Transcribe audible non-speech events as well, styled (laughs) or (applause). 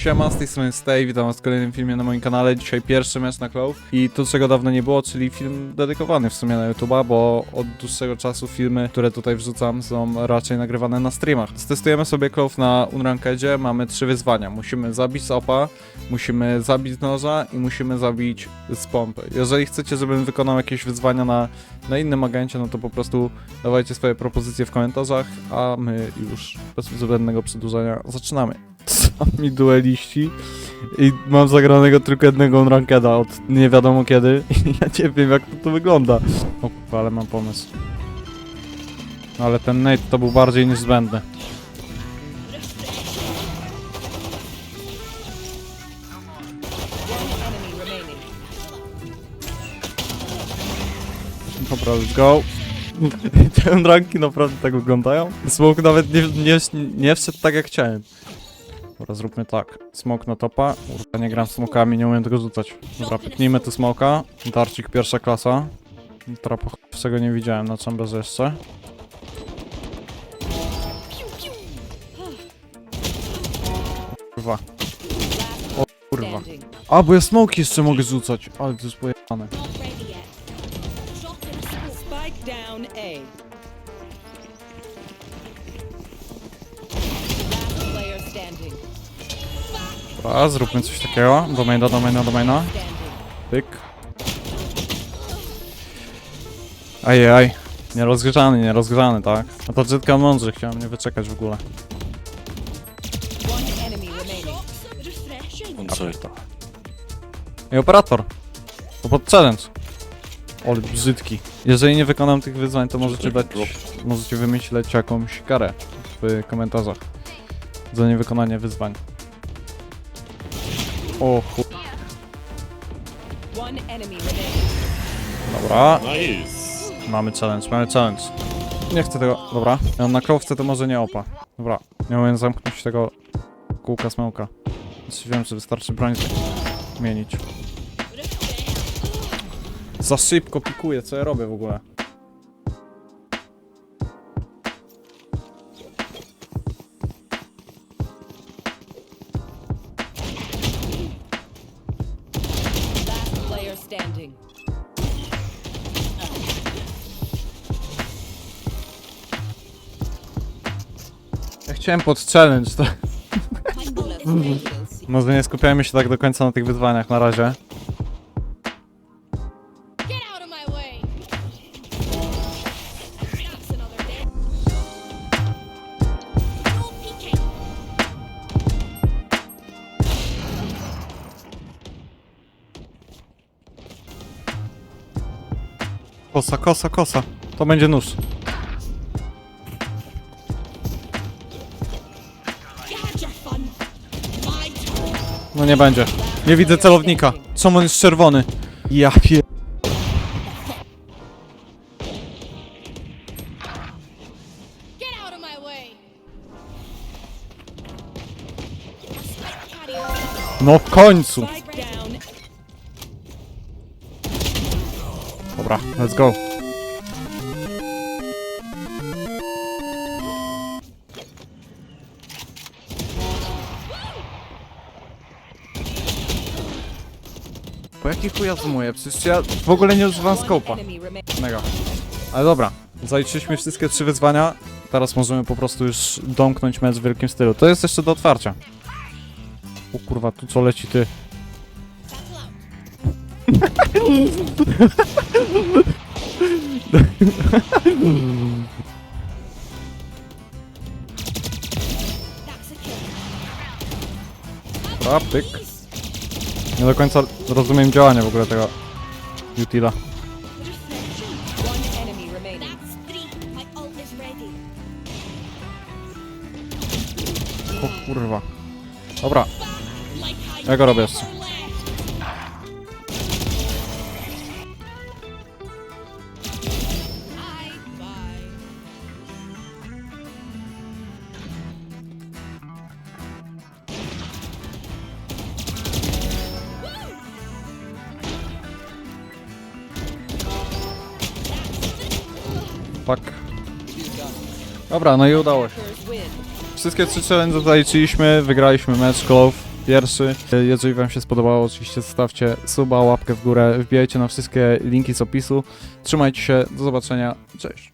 Siema, z tej strony Stay, witam was w kolejnym filmie na moim kanale. Dzisiaj pierwszy mecz na Clove i to czego dawno nie było, czyli film dedykowany w sumie na YouTube'a, bo od dłuższego czasu filmy, które tutaj wrzucam są raczej nagrywane na streamach. Testujemy sobie Clove na Unrankedzie, mamy trzy wyzwania. Musimy zabić opa, musimy zabić noża i musimy zabić z pompy. Jeżeli chcecie, żebym wykonał jakieś wyzwania na, na innym agencie, no to po prostu dawajcie swoje propozycje w komentarzach, a my już bez zbędnego przedłużenia zaczynamy. Sami dueliści i mam zagranego tylko jednego rankeda od nie wiadomo kiedy (laughs) i ja nie wiem jak to, to wygląda. O kurwa, ale mam pomysł. No ale ten Nate to był bardziej niż zbędny. Dobra, let's go. (laughs) Te ranki naprawdę tak wyglądają. Smoke nawet nie, nie, nie wszedł tak jak chciałem. Dobra, zróbmy tak. Smoke na topa. Kurwa, nie gram smokami, nie umiem tego rzucać. Dobra, pyknijmy tu smoka. Darcik pierwsza klasa. Trapa czego nie widziałem na czambeze jeszcze. Kurwa. O kurwa. A, bo ja smoke jeszcze mogę rzucać. Ale to jest pojebane. Dobra, zróbmy coś takiego. Domaina, domaina, domaina. Standing. Pyk. Ajaj. Nierozgrzany, nierozgrzany, tak? A to brzydka mądrze, chciałem nie wyczekać w ogóle. To. I operator. To pod challenge. Ole brzydki. Jeżeli nie wykonam tych wyzwań, to możecie dać, możecie wymyśleć jakąś karę w komentarzach. Za niewykonanie wyzwań. O chu... One enemy remaining. Dobra, Nice. Mamy challenge, mamy challenge. Nie chcę tego. Dobra. Ja na krowce to może nie opa. Dobra. Nie umiem zamknąć tego kółka smoka. Więc wiem, że wystarczy broń zmienić. Za szybko pikuję, co ja robię w ogóle. Standing. Ja chciałem pod challenge, to... (laughs) Może nie skupiajmy się tak do końca na tych wyzwaniach na razie. Kosa, kosa, kosa. To będzie nóż. No nie będzie. Nie widzę celownika. Czemu on jest czerwony? Ja pier... No w końcu. Dobra, let's go. Po jaki chuj ja zoomuję? Przecież ja w ogóle nie używam skopa. Mega. Ale dobra, zaliczyliśmy wszystkie trzy wyzwania. Teraz możemy po prostu już domknąć mecz w wielkim stylu. To jest jeszcze do otwarcia. O kurwa, tu co leci ty? A. Nie do końca rozumiem działanie w ogóle tego utila. O kurwa. Dobra, ja go robię jeszcze. Fuck. Dobra, no i udało się. Wszystkie trzy challenge zaliczyliśmy, wygraliśmy mecz Clove. pierwszy. Jeżeli wam się spodobało, oczywiście zostawcie suba, łapkę w górę, wbijajcie na wszystkie linki z opisu. Trzymajcie się, do zobaczenia, cześć.